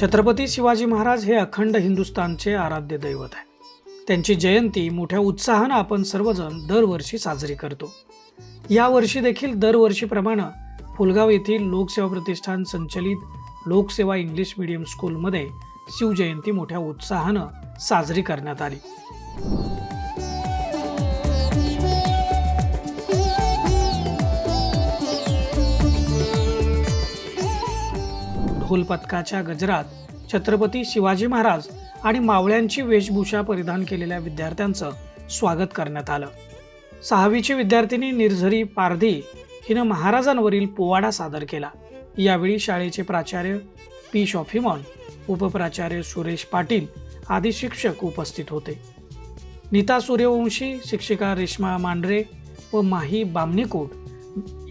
छत्रपती शिवाजी महाराज हे अखंड हिंदुस्थानचे आराध्य दैवत आहे त्यांची जयंती मोठ्या उत्साहानं आपण सर्वजण दरवर्षी साजरी करतो. यावर्षी देखील दरवर्षीप्रमाणे फुलगाव येथील लोकसेवा प्रतिष्ठान संचलित लोकसेवा इंग्लिश मीडियम स्कूलमध्ये शिवजयंती मोठ्या उत्साहानं साजरी करण्यात आली. ढोल पथकाच्या गजरात छत्रपती शिवाजी महाराज आणि मावळ्यांची वेशभूषा परिधान केलेल्या विद्यार्थ्यांचं स्वागत करण्यात आलं. सहावीची विद्यार्थिनी निर्झरी पारधी हिनं महाराजांवरील पोवाडा सादर केला. यावेळी शाळेचे प्राचार्य पी शॉफिमॉन उपप्राचार्य सुरेश पाटील आदी शिक्षक उपस्थित होते. नीता सूर्यवंशी शिक्षिका रेश्मा मांढरे व माही बामणीकोट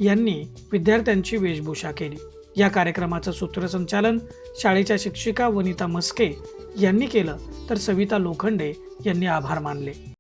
यांनी विद्यार्थ्यांची वेशभूषा केली. या कार्यक्रमाचं सूत्रसंचालन शाळेच्या शिक्षिका वनिता मस्के यांनी केलं तर सविता लोखंडे यांनी आभार मानले.